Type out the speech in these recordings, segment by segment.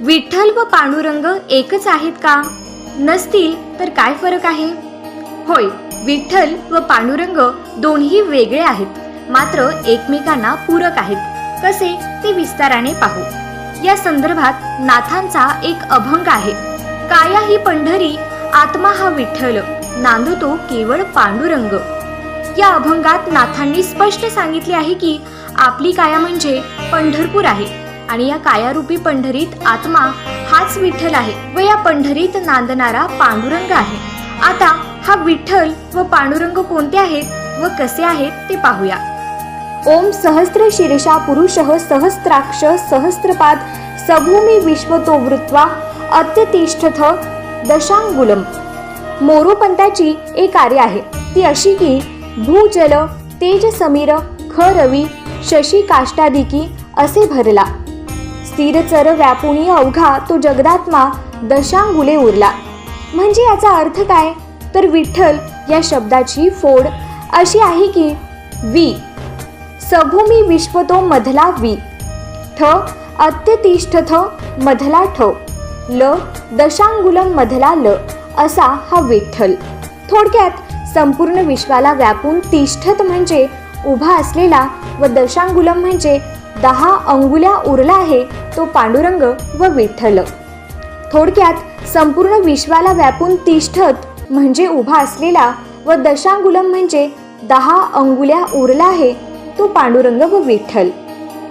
विठ्ठल व पांडुरंग एकच आहेत का? नसतील तर काय फरक आहे? होय विठ्ठल व पांडुरंग दोन्ही वेगळे आहेत. मात्र एकमेकांना पूरक आहेत. कसे? ते विस्ताराने पाहू. या संदर्भात नाथांचा एक अभंग आहे. काया ही पंढरी आत्मा हा विठ्ठल. नांदतो केवळ पांडुरंग. या अभंगात नाथांनी स्पष्ट सांगितले आहे की आपली काया म्हणजे पंढरपूर आहे. आणि या कायारूपी पंढरीत आत्मा हाच विठ्ठल आहे व या पंढरीत नांदणारा पांडुरंग आहे. आता हा विठ्ठल व पांडुरंग कोणते आहेत व कसे आहेत ते पाहूया. ओम सहस्त्र शीर्षा पुरुष सहस्त्राक्ष सहस्त्रपाद सभूमी विश्वतो वृत्वा अत्यतिष्ठथ दशांगुलम. मोरोपंताची एक कार्य आहे. ती अशी की भूजल तेज समीर ख रवी शशी काष्टादिकी असे भरला. स्थिर चर व्यापुणी अवघा तो जगदात्मा दशांगुले उरला. म्हणजे याचा अर्थ काय? तर विठ्ठल या शब्दाची फोड अशी आहे की वी. सभूमी विश्वतो मधला वी. ठ अत्यतिष्ठथ मधला ठ. ल. दशांगुलम मधला ल. असा हा विठ्ठल. थोडक्यात संपूर्ण विश्वाला व्यापून तिष्ठत म्हणजे उभा असलेला व दशांगुलम म्हणजे दहा अंगुल्या उरला आहे तो पांडुरंग व विठ्ठल. थोडक्यात संपूर्ण विश्वाला व्यापून तिष्ठत म्हणजे उभा असलेला व दशांगुलम म्हणजे दहा अंगुल्या उरला आहे तो पांडुरंग व विठ्ठल.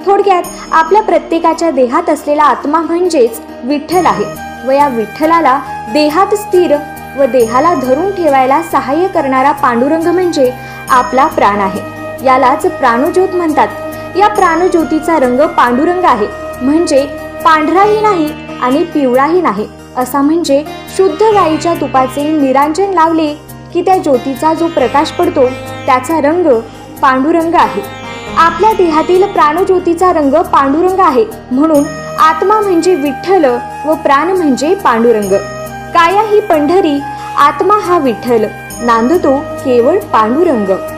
थोडक्यात आपल्या प्रत्येकाच्या देहात असलेला आत्मा म्हणजेच विठ्ठल आहे व या विठ्ठलाला देहात स्थिर व देहाला धरून ठेवायला सहाय्य करणारा पांडुरंग म्हणजे आपला प्राण आहे. यालाच प्राणज्योत म्हणतात. या प्राणज्योतीचा रंग पांडुरंग आहे. म्हणजे पांढराही नाही आणि पिवळाही नाही. असा म्हणजे शुद्ध गाईच्या तुपाचे निरांजन लावले की त्या ज्योतीचा जो प्रकाश पडतो त्याचा रंग पांडुरंग आहे. आपल्या देहातील प्राणज्योतीचा रंग पांडुरंग आहे. म्हणून आत्मा म्हणजे विठ्ठल व प्राण म्हणजे पांडुरंग. काया ही पंढरी आत्मा हा विठ्ठल. नांदतो केवळ पांडुरंग.